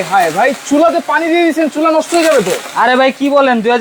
হায় হায় ভাই চুলাতে পানি দিয়ে দিয়েছেন চুলা নষ্ট হয়ে যাবে তো। আরে ভাই কি বলেন? দুই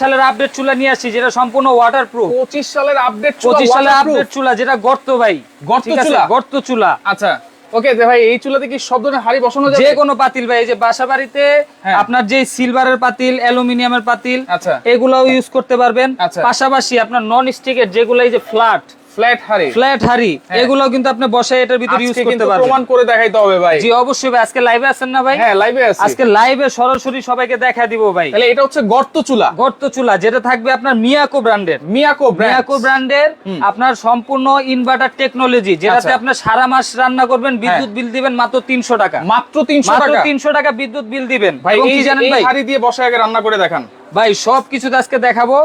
সালের আপডেট চুলা নিয়ে আসছি যেটা সম্পূর্ণ ওয়াটার প্রুফ পঁচিশ সালের আপডেট পঁচিশ সালের আপডেট চুলা যেটা গর্ত ভাই। গর্ত চুলা? গর্ত চুলা। আচ্ছা ওকে যে ভাই এই চুলাতে কি সব ধরনের হাড়ি বসানো যাবে? যে কোনো পাতিল ভাই এই যে বাসা বাড়িতে হ্যাঁ। আপনার যে সিলভারের পাতিল অ্যালুমিনিয়ামের পাতিল আচ্ছা। এগুলাও ইউজ করতে পারবেন। আচ্ছা। পাশাপাশি আপনার নন স্টিকের যেগুলো এই যে ফ্ল্যাট ফ্ল্যাট হাড়ি। ফ্ল্যাট হাড়ি এগুলাও কিন্তু আপনি বসায় এটার ভিতরে ইউজ করতে পারবেন। প্রমাণ করে দেখাইতে হবে ভাই। জি অবশ্যই ভাই আজকে লাইভে আছেন না ভাই? হ্যাঁ লাইভে আছি। আজকে লাইভে সরাসরি সবাইকে দেখা দিব ভাই। তাহলে এটা হচ্ছে গর্ত চুলা। গর্ত চুলা যেটা থাকবে আপনার মিয়াকো ব্র্যান্ডের। মিয়াকো ব্র্যান্ড। মিয়াকো ব্র্যান্ডের আপনার সম্পূর্ণ ইনভার্টার টেকনোলজি যেটাতে আচ্ছা। আপনার সারা মাস রান্না করবেন বিদ্যুৎ বিল দিবেন মাত্র তিনশো টাকা। মাত্র 300 টাকা। তিনশো টাকা বিদ্যুৎ বিল দিবেন। ভাই এই জানেন ভাই? হাড়ি দিয়ে বসে আগে রান্না করে দেখান। ভাই সব কিছু আজকে দেখাবো।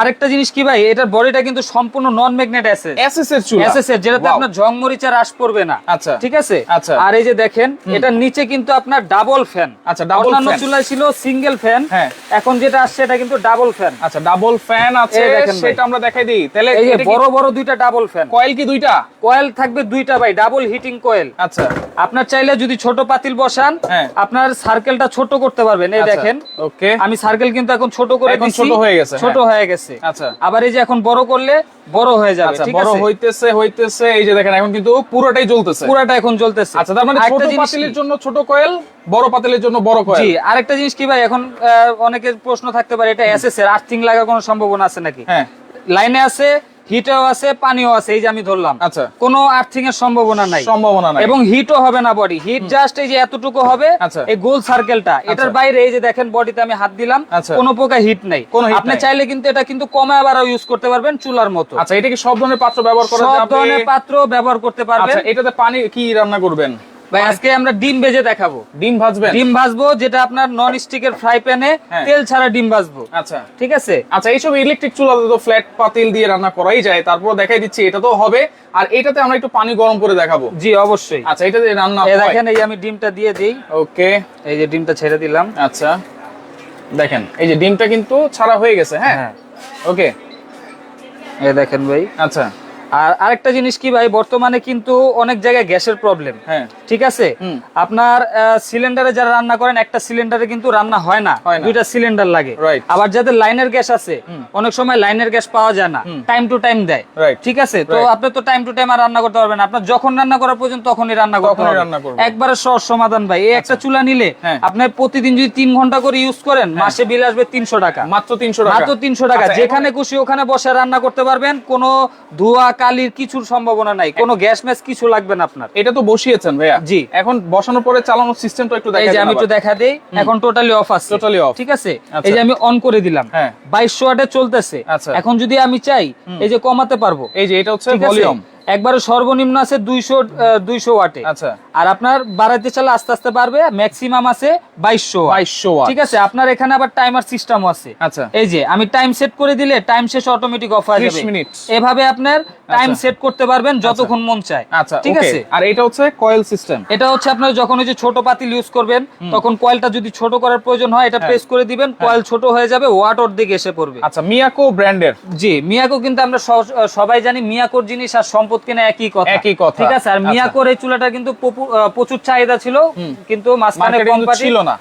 আরেকটা জিনিস কি ভাই এটার বডিটা কিন্তু সম্পূর্ণ নন ম্যাগনেট অ্যাসেস এসএস এর চুলা। এসএস এর যেটাতে আপনার জং মরিচা হ্রাস পড়বে না। আচ্ছা। ঠিক আছে? আচ্ছা। আর এই যে দেখেন এটার নিচে কিন্তু আপনার ডাবল ফ্যান আচ্ছা, double অন্যান্য। চুলায় ছিল সিঙ্গেল ফ্যান হ্যাঁ। এখন যেটা আসছে এটা কিন্তু ডাবল ফ্যান আচ্ছা ডাবল ফ্যান আছে দেখেন সেটা আমরা দেখাই দিই। তাহলে এই যে বড় বড় দুইটা ডাবল ফ্যান কয়েল কি দুইটা? কয়েল থাকবে দুইটা ভাই ডাবল হিটিং কয়েল। আচ্ছা। আপনার চাইলে যদি ছোট পাতিল বসান হ্যাঁ। আপনার সার্কেলটা ছোট করতে পারবেন। এই দেখেন। ওকে আমি সার্কেল কিন্তু এখন ছোট করে এখন ছোট হয়ে গেছে, ছোট হ্যাঁ। হয়ে গেছে। আচ্ছা। আবার এই যে এখন বড় করলে বড় হয়ে যাবে আচ্ছা আছে বড় হইতেছে হইতেছে এই যে দেখেন এখন কিন্তু পুরোটাই জ্বলতেছে। পুরোটা এখন জ্বলতেছে। আচ্ছা তার মানে ছোট পাতিলের জন্য ছোট কয়েল বড় পাতিলের জন্য বড় কয়েল। জি আরেকটা জিনিস কি ভাই এখন অনেকের প্রশ্ন থাকতে পারে এটা এসএস এর আর্থিং লাগার কোনো সম্ভাবনা আছে নাকি? হ্যাঁ। লাইনে আছে হিটও আছে পানিও আছে এই যে আমি ধরলাম। আচ্ছা। কোনো আর্থিং এর সম্ভাবনা নাই। সম্ভাবনা নাই। এবং হিটও হবে না বডি হিট জাস্ট এই যে এতটুকু হবে আচ্ছা। এই গোল সার্কেলটা এটার বাইরে এই যে দেখেন বডিতে আমি হাত দিলাম আচ্ছা। কোনো প্রকার হিট নাই। আপনি চাইলে কিন্তু এটা কিন্তু কমে আবার ইউজ করতে পারবেন চুলার মতো। আচ্ছা এটা কি সব ধরনের পাত্র ব্যবহার করা সব ধরনের পাত্র ব্যবহার করতে পারবেন। আচ্ছা এটাতে পানি কি রান্না করবেন? ভাই আজকে আমরা ডিম ভেজে দেখাবো। ডিম ভাজবেন? ডিম ভাজবো যেটা আপনার নন স্টিকের ফ্রাই প্যানে। তেল ছাড়া ডিম ভাজবো। আচ্ছা। ঠিক আছে? আচ্ছা এইসব ইলেকট্রিক চুলাতে তো ফ্ল্যাট পাতিল দিয়ে রান্না করাই যায় তারপর দেখাই দিচ্ছি এটা তো হবে। আর এটাতে আমরা একটু পানি গরম করে দেখাবো। জি অবশ্যই। আচ্ছা এটাতে রান্না এই দেখেন এই আমি ডিমটা দিয়ে দিই। ওকে। এই যে ডিমটা ছেড়ে দিলাম। আচ্ছা। দেখেন এই যে ডিমটা কিন্তু ছাড়া হয়ে গেছে হ্যাঁ? হ্যাঁ। ওকে। এই দেখেন ভাই। আচ্ছা। আর আরেকটা জিনিস কি ভাই বর্তমানে কিন্তু অনেক জায়গায় গ্যাসের প্রবলেম হ্যাঁ। ঠিক আছে? আপনার সিলিন্ডারে যারা রান্না করেন একটা সিলিন্ডারে কিন্তু রান্না হয় না। দুইটা সিলিন্ডার লাগে। আবার যাদের লাইনের গ্যাস আছে অনেক সময় লাইনের গ্যাস পাওয়া যায় না। টাইম টু টাইম দেয়। ঠিক আছে? তো আপনি তো টাইম টু টাইম আর রান্না করতে পারবেন আপনার যখন রান্না করার প্রয়োজন তখনই রান্না করতে তখনই হবে। রান্না করব। একবারে সহজ সমাধান ভাই। এই একটা চুলা নিলে হ্যাঁ। আপনি প্রতিদিন যদি তিন ঘণ্টা করে ইউজ করেন মাসে বিল আসবে তিনশো টাকা। মাত্র তিনশো টাকা। মাত্র তিনশো টাকা। আচ্ছা, যেখানে খুশি ওখানে বসে রান্না করতে পারবেন। কোনো ধোয়া কালির কিছুর সম্ভাবনা নাই। কোনো গ্যাস ম্যাস কিছু লাগবে না আপনার। এটা তো বসিয়েছেন ভাইয়া। জি। এখন বসানোর পরে চালানোর সিস্টেমটা একটু দেখাই যে আমি একটু দেখা দেই এখন টোটালি অফ আছে। টোটালি অফ ঠিক আছে? আচ্ছা। এই যে আমি অন করে দিলাম। হ্যাঁ। বাইশশো ওয়াটে চলতেছে। আচ্ছা। এখন যদি আমি চাই এই যে কমাতে পারব। এই যে এটা হচ্ছে ভলিউম একবারে সর্বনিম্ন আছে দুইশো দুইশো ওয়াটে। আচ্ছা। আর আপনার বাড়াইতে চাইলে আস্তে আস্তে পারবে ম্যাক্সিমাম আছে বাইশশো 2200 ওয়াট। ঠিক আছে আপনার এখানে আবার টাইমার সিস্টেম আছে। আচ্ছা। এই যে আমি টাইম সেট করে দিলে টাইম শেষ অটোমেটিক অফ হয়ে 30 যাবে। মিনিট। এভাবে আপনার টাইম সেট করতে পারবেন যতক্ষণ মন চায়। আচ্ছা ঠিক আছে? আর এটা হচ্ছে কয়েল সিস্টেম এটা হচ্ছে আপনার যখন ওই যে ছোট পাতিল ইউজ করবেন তখন কয়েলটা যদি ছোট করার প্রয়োজন হয় এটা প্রেস করে দিবেন কয়েল ছোট হয়ে যাবে ওয়াটার দিকে এসে পড়বে। আচ্ছা মিয়াকো ব্র্যান্ডের জি মিয়াকো কিন্তু আমরা সবাই জানি মিয়াকোর জিনিস আর সম্পদ কিনা একই কথা। একই কথা। ঠিক আছে? আর আচ্ছা। মিয়াকোর এই চুলাটা কিন্তু প্রচুর চাহিদা ছিল কিন্তু মাঝখানে কোম্পানি ছিল না।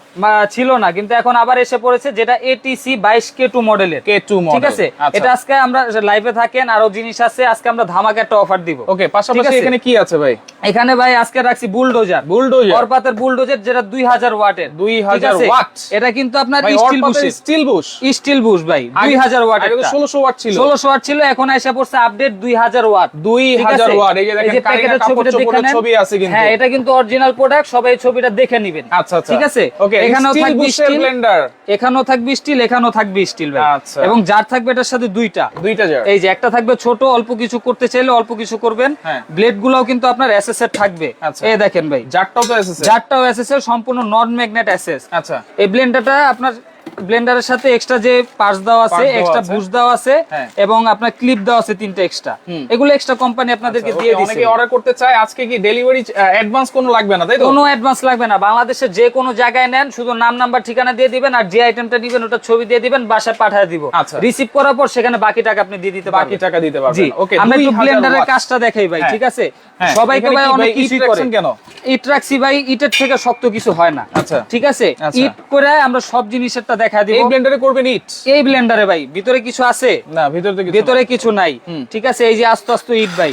ছিল না। কিন্তু এখন আবার এসে পড়েছে যেটা এটিসি বাইশ কে টু মডেলের। K2 ঠিক আছে? আচ্ছা। এটা আজকে আমরা লাইভে থাকেন আরও জিনিস আছে আজকে আমরা ধামাকা একটা অফার দিব। ওকে পাশাপাশি এখানে কি আছে ভাই? এখানে ভাই আজকে রাখছি বুলডোজার Bulldozer? অরপাতের বুলডোজার যেটা দুই হাজার ওয়াটের। 2000 ঠিক ওয়াট? এটা কিন্তু আপনার steel bush steel bush steel bush ভাই দুই হাজার ওয়াট আগে তো 1600 ওয়াট ছিল। ষোলোশো ওয়াট ছিল এখন এসে পড়ছে আপডেট দুই হাজার ওয়াট। দুই হাজার ওয়াট এই যে দেখেন কারিনা কাপড় চোপড়ের ছবি আছে কিন্তু। হ্যাঁ এটা কিন্তু অরিজিনাল প্রোডাক্ট সবাই ছবিটা দেখে নেবেন। আচ্ছা আচ্ছা। ঠিক আছে? এখানেও থাকবে স্টিল ব্লেন্ডার এখানেও থাকবে স্টিল এখানেও থাকবে স্টিল ভাই। আচ্ছা। এবং যার থাকবে এটার সাথে দুইটা। দুইটা জার এই যে একটা থাকবে ছোট অল্প কিছু করতে চাইলে অল্প কিছু করবেন। হ্যাঁ। ব্লেড গুলাও কিন্তু আপনার এসএস এর থাকবে। এই দেখেন ভাই। জারটাও তো এসেছে চারটাও এসএস এর সম্পূর্ণ নন ম্যাগনেট এসএস আচ্ছা। এই ব্লেন্ডারটা আপনার ব্লেন্ডারের সাথে এক্সট্রা যে পার্টস দেওয়া আছে এক্সট্রা। বুশ দেওয়া আছে হ্যাঁ। এবং আপনার ক্লিপ দেওয়া আছে তিনটা এক্সট্রা এগুলো এক্সট্রা কোম্পানি আপনাদেরকে আচ্ছা, দিয়ে দিচ্ছে অনেকে অর্ডার করতে চায়। আজকে কি ডেলিভারি অ্যাডভান্স কোনো লাগবে না তাই তো? কোনো অ্যাডভান্স লাগবে না। বাংলাদেশের যে কোনো জায়গায় নেন শুধু নাম নাম্বার ঠিকানা দিয়ে দিবেন আর যে আইটেমটা দিবেন ওটা ছবি দিয়ে দিবেন বাসায় পাঠিয়ে দিব। আচ্ছা। রিসিভ করার পর সেখানে বাকি টাকা আপনি দিয়ে দিতে বাকি টাকা দিতে পারবেন। ওকে আমরা একটু ব্লেন্ডারের কাজটা দেখাই ভাই হ্যাঁ। ঠিক আছে? হ্যাঁ, সবাই তো ভাই অনেক ভাই কিছুই ইট করে কেন? ইট রাখছি ভাই ইটের থেকে শক্ত কিছু হয় না। আচ্ছা। ঠিক আছে? আচ্ছা। ইট করে আমরা সব জিনিসেরটা দেখা দিব। এই ব্লেন্ডারে করবেন ইট এই ব্লেন্ডারে ভাই ভিতরে কিছু আছে? না ভিতরে কিছু ভেতরে কিছু নাই। ঠিক আছে এই যে আস্তে আস্তে ইট ভাই।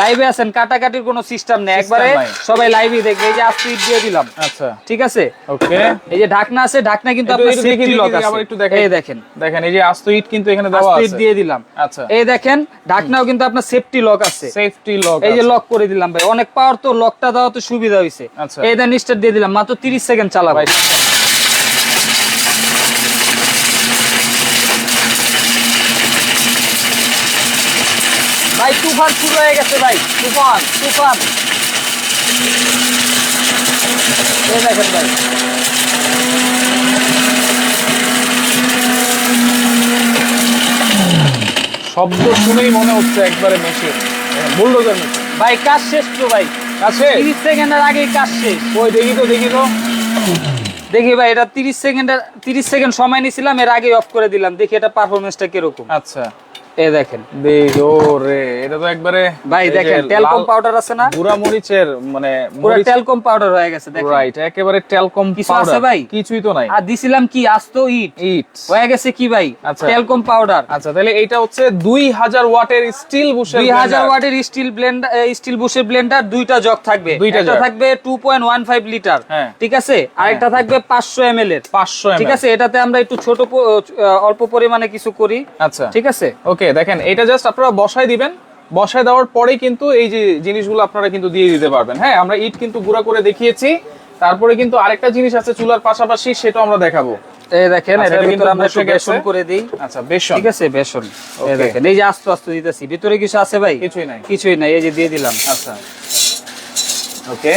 লাইভে আছেন কাটাকাটির কোনো সিস্টেম নেই। একবারে সবাই লাইভে দেখবে। এই যে আস্তে ইট দিয়ে দিলাম। আচ্ছা। ঠিক আছে? ওকে। এই যে ঢাকনা আছে ঢাকনা কিন্তু আপনার দেখি, সেফটি লক আছে আবার একটু দেখাই। এই দেখেন। দেখেন এই যে আস্ত ইট কিন্তু এখানে দেওয়া আস্তে ইট দিয়ে দিলাম। আচ্ছা। এই দেখেন ঢাকনাও কিন্তু আপনার সেফটি লক আছে। সেফটি লক এই যে লক করে দিলাম ভাই। অনেক পাওয়ার তো লকটা দেওয়া তো সুবিধা হয়েছে আচ্ছা। এই দেন স্টার্ট দিয়ে দিলাম। মাত্র 30 সেকেন্ড চালাবো। ভাই ভাই তুফান শুরু হয়ে গেছে ভাই। তুফান তুফান। দেখেন ভাই। শব্দ শুনেই মনে হচ্ছে একবারে মেশিন বুলডোজার মেশিন ভাই কাজ শেষ তো ভাই। আছে 30 সেকেন্ডের আগেই কাজ শেষ। ওই দেখি তো দেখি তো। দেখি ভাই এটা 30 সেকেন্ডের 30 সেকেন্ড সময় নিয়েছিলাম এর আগে অফ করে দিলাম। দেখি এটা পারফরমেন্সটা কীরকম। আচ্ছা। এই দেখেন। দেখো রে এটা তো একবারে ভাই দেখেন টেলকম পাউডার আছে না? গুড়া মরিচের মানে পুরো টেলকম পাউডার হয়ে গেছে দেখেন। রাইট একেবারে টেলকম কিছু আছে ভাই? কিছুই তো নাই। আর দিছিলাম কি আস্ত ইট? ইট হয়ে গেছে কি ভাই? আচ্ছা। টেলকম পাউডার আচ্ছা তাহলে এটা হচ্ছে দুই হাজার ওয়াটের স্টিল বুশের দুই হাজার ওয়াটের স্টিল ব্লেন্ডার স্টিল বুশের ব্লেন্ডার দুইটা জগ থাকবে। একটা থাকবে two point one five litre হ্যাঁ। ঠিক আছে? আরেকটা থাকবে পাঁচশো এম এল এর। পাঁচশো ঠিক আছে? এটাতে আমরা একটু ছোট অল্প পরিমাণে কিছু করি। আচ্ছা। ঠিক আছে? ওকে দেখেন এটা জাস্ট আপনারা বসায় দিবেন। বসায় দেওয়ার পরেই কিন্তু এই যে জিনিসগুলো আপনারা কিন্তু দিয়ে দিতে পারবেন। হ্যাঁ আমরা ইট কিন্তু গুঁড়া করে দেখিয়েছি। তারপরে কিন্তু আরেকটা জিনিস আছে চুলার পাশাপাশি সেটা আমরা দেখাবো। এই দেখেন আচ্ছা, এটার এটা ভিতরে আমরা একটু বসে বেসন করে দিই। আচ্ছা বেশ ঠিক আছে বেসন। এই দেখেন এই যে আস্তে আস্তে দিতেছি। ভিতরে কিছু আছে ভাই? কিছুই নাই। কিছুই নাই এই যে দিয়ে দিলাম। আচ্ছা। ওকে।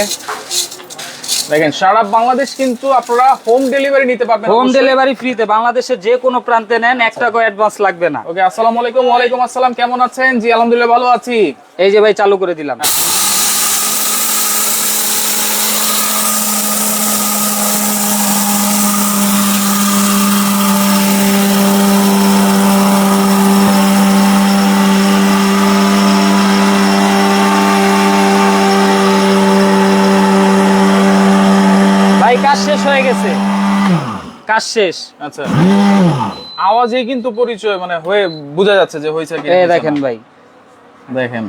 দেখেন সারা বাংলাদেশ কিন্তু আপনারা হোম ডেলিভারি নিতে পারবেন হোম ডেলিভারি ফ্রিতে বাংলাদেশের যে কোনো প্রান্তে নেন এক টাকা অ্যাডভান্স লাগবে না। ওকে আসসালামু আলাইকুম ওয়ালাইকুম আসসালাম কেমন আছেন? জি আলহামদুলিল্লাহ ভালো আছি। এই যে ভাই চালু করে দিলাম ভাই কাজ শেষ হয়ে গেছে। কাজ শেষ। আচ্ছা। আওয়াজে কিন্তু পরিচয় মানে হয়ে বোঝা যাচ্ছে যে হয়েছে কি এই দেখেন ভাই। দেখেন।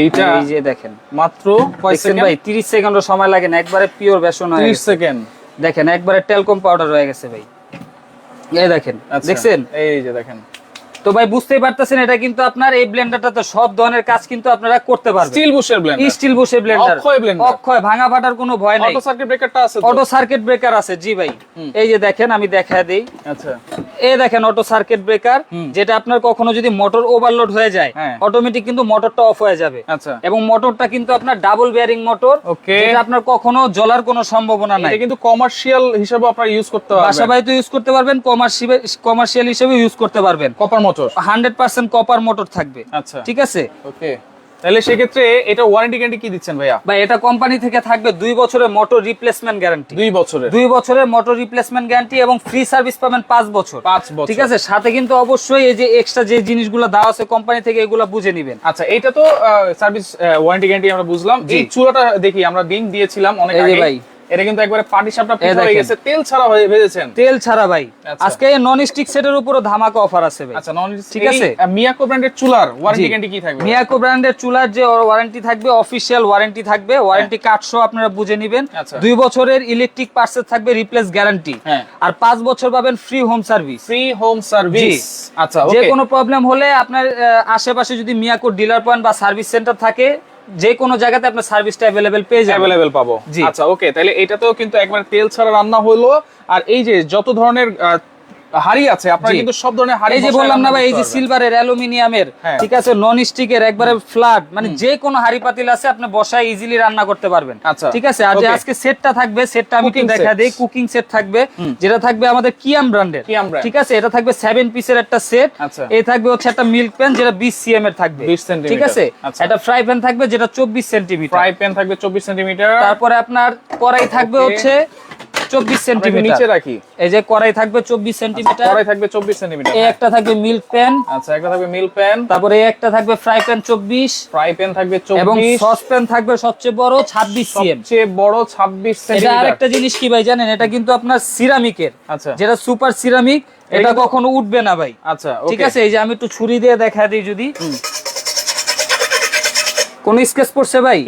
এইটা এই যে দেখেন। মাত্র দেখছেন ভাই 30 সেকেন্ডও সময় লাগে না একবারে পিওর বেসন হয়ে 30 সেকেন্ড দেখেন একবারে টেলকম পাউডার হয়ে গেছে ভাই। এই দেখেন আচ্ছা। দেখছেন? এই যে দেখেন। তো ভাই বুঝতেই পারতেছেন এটা কিন্তু আপনার এই ব্লেন্ডারটাতে সব ধরনের কাজ কিন্তু আপনারা করতে পারবেন। স্টিল বুশের ব্লেন্ডার স্টিল বসে ব্লেন্ডার অক্ষয় blender। অক্ষয় ভাঙা ফাটার কোনো ভয় নাই। অটো সার্কিট ব্রেকারটা আছে অটো সার্কিট ব্রেকার আছে জি ভাই। এই যে দেখেন আমি দেখা দেই। আচ্ছা। এই দেখেন অটো সার্কিট ব্রেকার যেটা আপনার কখনো যদি মোটর ওভারলোড হয়ে যায় হ্যাঁ। অটোমেটিক কিন্তু মোটরটা অফ হয়ে যাবে। আচ্ছা। এবং মোটরটা কিন্তু আপনার ডাবল বিয়ারিং মোটর Okay. যেটা আপনার কখনো জ্বলার কোনো সম্ভাবনা নাই। এটা কিন্তু কমার্শিয়াল হিসেবে আপনারা ইউজ করতে বাসা পারবেন। বাড়িতে ইউজ করতে পারবেন কমার্শিয়াল হিসেবে ইউজ করতে পারবেন। Copper motor hundred percent copper motor থাকবে। আচ্ছা। ঠিক আছে? ওকে তাহলে সেক্ষেত্রে এটা ওয়ারেন্টি গ্যারান্টি কি দিচ্ছেন ভাইয়া? বা এটা কোম্পানি থেকে থাকবে দুই বছরের মোটর রিপ্লেসমেন্ট গ্যারান্টি দুই বছরের? দুই বছরের মোটর রিপ্লেসমেন্ট গ্যারান্টি এবং ফ্রি সার্ভিস পাবেন পাঁচ বছর। পাঁচ বছর। ঠিক আছে? সাথে কিন্তু অবশ্যই এই যে এক্সট্রা যে জিনিসগুলো দেওয়া আছে কোম্পানি থেকে এগুলো বুঝে নিবেন। আচ্ছা এটা তো সার্ভিস ওয়ারেন্টি গ্যারান্টি আমরা বুঝলাম। এই চুলাটা দেখি আমরা লিংক দিয়েছিলাম অনেক আগে। ভাই। এটা কিন্তু একবারে পাটি সাপটা হয়ে গেছে। তেল ছাড়া হয়ে ভেজেছেন? তেল ছাড়া ভাই। আচ্ছা। আজকে নন স্টিক সেটের উপরও ধামাকা অফার আছে ভাই। আচ্ছা নন ঠিক আছে। মিয়াকো ব্র্যান্ডের চুলার ওয়ারেন্টি। গ্যারান্টি কি থাকবে? মিয়াকো ব্র্যান্ডের চুলার যে ওয়ারেন্টি থাকবে অফিসিয়াল ওয়ারেন্টি থাকবে। ওয়ারেন্টি কার্ড সহ আপনারা বুঝে নেবেন। আচ্ছা। দুই বছরের ইলেকট্রিক পার্সেল থাকবে রিপ্লেস গ্যারান্টি হ্যাঁ। আর পাঁচ বছর পাবেন free home service free home service আচ্ছা যে কোনো প্রবলেম হলে আপনার আশেপাশে যদি মিয়াকো ডিলার পয়েন্ট বা সার্ভিস সেন্টার থাকে যে কোনো জায়গাতে আপনার সার্ভিসটা অ্যাভেলেবেল পেয়ে যাবেন। অ্যাভেলেবেল পাবো। জি। আচ্ছা ওকে তাহলে এটা তো কিন্তু একবার তেল ছাড়া রান্না হলো। আর এই যে যত ধরনের হাড়ি আছে আপনারা। কিন্তু সব ধরনের হাড়ি এই যে বললাম না ভাই এই যে সিলভারের অ্যালুমিনিয়ামের হ্যাঁ। ঠিক আছে? নন স্টিকের একবারে ফ্ল্যাট মানে যে কোনো হাড়ি পাতিল আছে আপনি বসায় ইজিলি রান্না করতে পারবেন। আচ্ছা। ঠিক আছে? আর যে আজকে সেটটা থাকবে সেটটা আমি একটু দেখা দেই কুকিং সেট থাকবে। যেটা থাকবে আমাদের কিয়াম ব্র্যান্ডের ঠিক আছে? এটা থাকবে সেভেন পিসের একটা সেট আচ্ছা। এই থাকবে হচ্ছে একটা মিল্ক প্যান যেটা বিশ সিএম এর থাকবে 20। ঠিক আছে? আচ্ছা। একটা ফ্রাই প্যান থাকবে যেটা চব্বিশ সেন্টিমিটার ফ্রাই প্যান থাকবে চব্বিশ সেন্টিমিটার তারপরে আপনার কড়াই থাকবে হচ্ছে চব্বিশ নিচে সেন্টিমিটার। রাখি? এই যে কড়াই থাকবে চব্বিশ সেন্টিমিটার। কড়াই থাকবে চব্বিশ সেন্টিমিটার। এই একটা থাকবে মিল্ক প্যান। আচ্ছা একটা থাকবে মিল প্যান। তারপরে এই একটা থাকবে ফ্রাই প্যান চব্বিশ। ফ্রাই প্যান থাকবে এবং চব্বিশ। সসপ্যান থাকবে সবচেয়ে বড় ছাব্বিশ সিএম। সবচেয়ে বড় ছাব্বিশ এটা সেন্টিমিটার। আরেকটা জিনিস কি ভাই জানেন? এটা কিন্তু আপনার সিরামিকের। আচ্ছা। যেটা সুপার সিরামিক এটা কখনো উঠবে না ভাই। আচ্ছা ঠিক আছে এই যে আমি একটু ছুরি দিয়ে দেখা দিই যদি। কোন স্কেচ পড়ছে ভাই?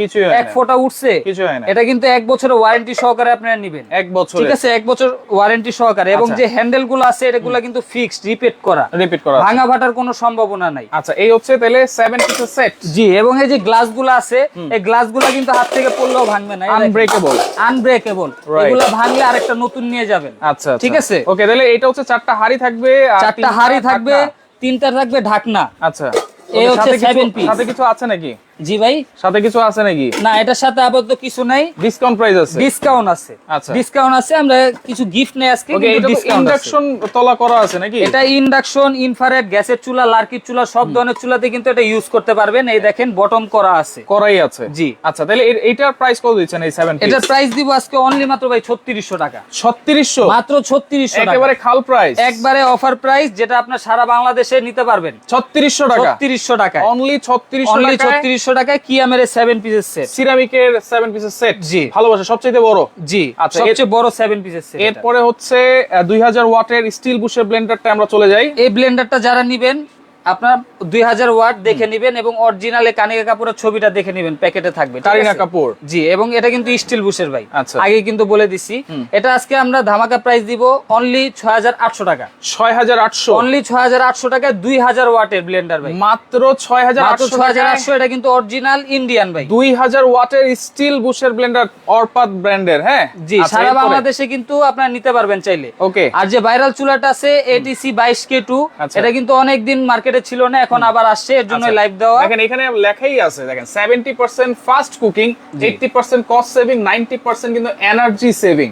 এক। ফোঁটা উঠছে। এটা কিন্তু এক বছরের ওয়ারেন্টি সহকারে আপনারা নেবেন। এক বছর ঠিক আছে? এক বছর ওয়ারেন্টি সহকারে। এবং আচ্ছা। যে হ্যান্ডেলগুলো আছে এগুলো কিন্তু ফিক্সড রিপিট করা। রিপিট করা ভাঙা ফাটার কোনো সম্ভাবনা নাই। আচ্ছা এই হচ্ছে তাহলে সেভেন পিসের সেট জি এবং এই যে গ্লাসগুলো আছে এই গ্লাসগুলো কিন্তু হাত থেকে পড়লেও ভাঙবে না। Unbreakable unbreakable. এগুলো ভাঙলে আরেকটা নতুন নিয়ে যাবেন। আচ্ছা ঠিক আছে? ওকে তাহলে এটা হচ্ছে চারটা হাড়ি থাকবে চারটা হাড়ি থাকবে তিনটা থাকবে ঢাকনা। আচ্ছা। এই হচ্ছে সাথে কিছু- seven piece। সাথে কিছু আছে নাকি? জি ভাই। সাথে কিছু আছে নাকি? না এটার সাথে আপাতত কিছু নাই। ডিসকাউন্ট প্রাইস আছে? ডিসকাউন্ট আছে। আচ্ছা। ডিসকাউন্ট আছে আমরা কিছু গিফট নেই আজকে ইন্ডাকশন তলা করা আছে নাকি? এটা ইন্ডাকশন ইনফ্রারেড গ্যাসের চুলা লার্কির চুলা সব ধরনের চুলাতে কিন্তু এটা ইউজ করতে পারবেন। এই দেখেন বটম করা আছে। করাই আছে? জি। আচ্ছা তাহলে এটার প্রাইস কত দিচ্ছেন এই 7 এটার প্রাইস দিব আজকে অনলি মাত্র ভাই 3600 টাকা। 3600 মাত্র 3600 একেবারে খাল প্রাইস একবারে অফার প্রাইস যেটা আপনার সারা বাংলাদেশে নিতে পারবেন। 3600 টাকা? 3600 টাকা অনলি 3600 অনলি 3600 একশো টাকায় কিয়ামের সেভেন পিসের সেট সিরামিকের সেভেন পিসের সেট জি। ভালোবাসা সবচেয়ে বড়। জি আচ্ছা সবচেয়ে বড় সেভেন পিসের সেট এরপরে হচ্ছে দুই হাজার ওয়াটের স্টিল বুশের ব্লেন্ডারটা আমরা চলে যাই। এই ব্লেন্ডারটা যারা নিবেন আপনার দুই হাজার ওয়াট দেখে নিবেন এবং অরিজিনালে কানিকা কাপুরের ছবিটা দেখে নিবেন প্যাকেটে থাকবে কারিনা কাপুর? জি এবং এটা কিন্তু স্টিল বুশের ভাই। আচ্ছা। আগে কিন্তু বলে দিছি এটা আজকে আমরা ধামাকা প্রাইস দিব অনলি ছয় হাজার আটশো টাকা। ছয় হাজার আটশো? অনলি ছয় হাজার আটশো টাকায় দুই হাজার ওয়াটের ব্লেন্ডার ভাই। মাত্র ছয় হাজার ছয় হাজার আটশো এটা কিন্তু অরিজিনাল ইন্ডিয়ান ভাই। দুই হাজার ওয়াটের স্টিল বুশের ব্লেন্ডার অরপাত ব্র্যান্ডের হ্যাঁ? জি সারা বাংলাদেশে কিন্তু আপনারা নিতে পারবেন চাইলে। ওকে আর যে ভাইরাল চুলাটা আছে এটিসি বাইশ কে টু আচ্ছা। এটা কিন্তু অনেকদিন মার্কেটে ছিল না এখন আবার আসছে এর জন্য আচ্ছা। লাইভ দেওয়া। দেখেন এখানে লেখাই আছে দেখেন seventy percent fast cooking eighty percent cost saving ninety percent কিন্তু এনার্জি সেভিং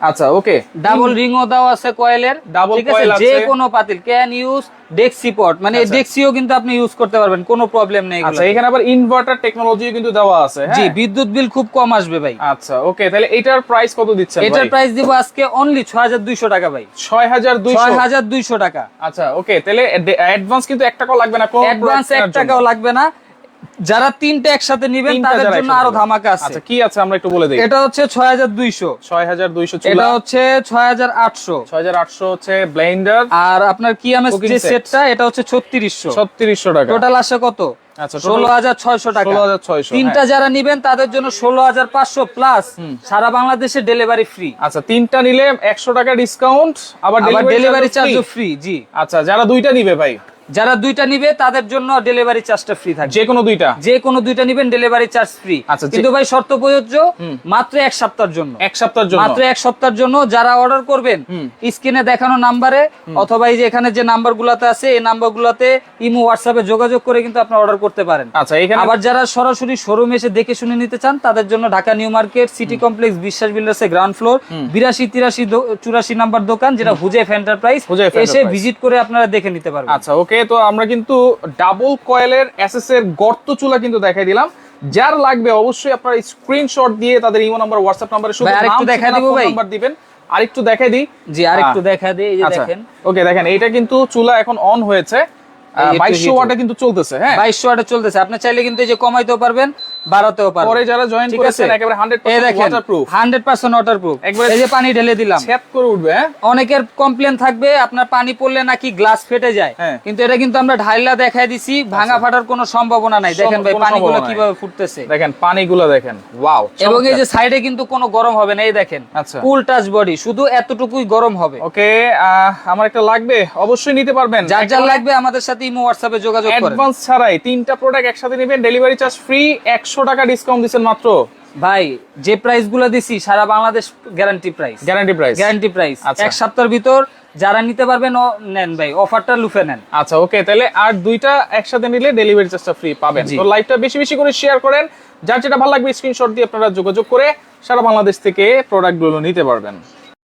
আচ্ছা ওকে ডাবল রিংও দেওয়া আছে কয়েলের ঠিক আছে? যে। কোনো পাতিল ক্যান ইউজ ডেক্সি পট মানে আচ্ছা। ডেক্সিও কিন্তু আপনি ইউজ করতে পারবেন কোনো প্রবলেম নেই আচ্ছা এখানে আবার ইনভার্টার টেকনোলজি কিন্তু দেওয়া আছে জি হ্যাঁ বিদ্যুৎ বিল খুব কম আসবে ভাই। আচ্ছা ওকে তাহলে এটার প্রাইস কত দিচ্ছেন এটার প্রাইস দিব আজকে অনলি ছয় হাজার দুইশো টাকা ভাই। ছয় হাজার দুইশো? ছয় হাজার দুইশো টাকা। আচ্ছা ওকে তাহলে অ্যাডভান্স কিন্তু এক টাকাও লাগবে না কোন অ্যাডভান্স product এক কেনার জন্য। টাকাও লাগবে না। যারা তিনটে একসাথে নিবেন তাদের জন্য আরও ধামাকা আছে। আচ্ছা কি আছে আমরা একটু বলে দিই? এটা হচ্ছে ছয় হাজার দুইশো। ছয় হাজার দুইশো এটা হচ্ছে ছয় হাজার আটশো। ছয় হাজার আটশো হচ্ছে ব্লেন্ডার। আর আপনার কি Cooking যে সেটটা এটা হচ্ছে ছত্রিশশো। ছত্রিশশো টাকা। টোটাল আসে কত? আচ্ছা ষোলো হাজার ছয়শো টাকা। তিনটা যারা নিবেন তাদের জন্য ষোলো হাজার পাঁচশো প্লাস সারা বাংলাদেশে ডেলিভারি ফ্রি আচ্ছা তিনটা নিলে একশো টাকা ডিসকাউন্ট আবার ডেলিভারি চার্জও ফ্রি জি। আচ্ছা যারা দুইটা নিবে ভাই? যারা দুইটা নিবে তাদের জন্য ডেলিভারি চার্জটা ফ্রি থাকবে। যে কোনো দুইটা? যে কোনো দুইটা নিবেন ডেলিভারি চার্জ ফ্রি আচ্ছা, কিন্তু ভাই শর্ত প্রযোজ্য মাত্র এক সপ্তাহের জন্য। এক সপ্তাহের জন্য? মাত্র এক সপ্তাহের জন্য যারা অর্ডার করবেন স্ক্রিনে দেখানো নাম্বারে অথবা এই যে এখানে যে নাম্বার গুলাতে আছে এই নাম্বার গুলাতে ইমো হোয়াটসঅ্যাপে যোগাযোগ করে কিন্তু আপনি অর্ডার করতে পারেন। আচ্ছা এখানে আবার যারা সরাসরি শোরুমে এসে দেখে শুনে নিতে চান তাদের জন্য Dhaka new market city complex Biswas builders ground floor বিরাশি তিরাশি চুরাশি নাম্বার দোকান যেটা হুজেফ এন্টারপ্রাইজ এসে ভিজিট করে আপনারা দেখে নিতে পারবেন। আচ্ছা ওকে তো আমরা কিন্তু ডাবল কয়েলের এসএস এর গর্ত চুলা কিন্তু দেখাই দিলাম। যার লাগবে অবশ্যই আপনারা স্ক্রিনশট দিয়ে তাদের ইমো নাম্বার হোয়াটসঅ্যাপ নাম্বারে শুধু আরেকটু দেখাই দিব ভাই? নাম্বার দিবেন। আরেকটু দেখাই দিই। জি আরেকটু দেখা দিই এই যে আচ্ছা। দেখেন। ওকে দেখেন এটা কিন্তু চুলা এখন অন হয়েছে। এই একটু বাইশশো heat ওয়াটে কিন্তু চলতেছে হ্যাঁ? 2200 ওয়াটে চলতেছে। আপনি চাইলে কিন্তু এই যে কমাইতেও পারবেন। বাড়াতেও পারবেন পরে যারা জয়েন করেছেন একেবারে হান্ড্রেড এই দেখেন waterproof hundred percent waterproof এই যে পানি ঢেলে দিলাম। ছেদ করে উঠবে হ্যাঁ? অনেকের কমপ্লেন থাকবে আপনার পানি পড়লে নাকি গ্লাস ফেটে যায়। হ্যাঁ। কিন্তু এটা কিন্তু আমরা ঢাইলা দেখাই দিছি ভাঙা ফাটার কোনো সম্ভাবনা নাই। দেখেন ভাই পানিগুলো কীভাবে ফুটতেছে। দেখেন পানিগুলো দেখেন ওয়াও এবং এই যে সাইডে কিন্তু কোনো গরম হবে না এই দেখেন। আচ্ছা। কুল টাচ বডি শুধু এতটুকুই গরম হবে। ওকে আমার একটা লাগবে অবশ্যই নিতে পারবেন। যার যার লাগবে আমাদের সাথে ইমো হোয়াটসঅ্যাপে যোগাযোগ করেন। অ্যাডভান্স ছাড়াই তিনটা প্রোডাক্ট একসাথে নেবেন ডেলিভারি চার্জ ফ্রি একশো টাকা ডিসকাউন্ট দিচ্ছেন মাত্র? ভাই যে প্রাইসগুলো দিছি সারা Bangladesh guarantee price guarantee price guarantee price. এক সপ্তাহের ভিতর যারা নিতে পারবেন নেন ভাই অফারটা লুফে নেন। আচ্ছা ওকে তাহলে আর দুইটা একসাথে নিলে ডেলিভারি চার্জটা ফ্রি পাবেন। তো লাইভটা বেশি বেশি করে শেয়ার করেন। যার যেটা ভালো লাগবে স্ক্রিনশট দিয়ে আপনারা যোগাযোগ করে সারা বাংলাদেশ থেকে প্রোডাক্টগুলো নিতে পারবেন।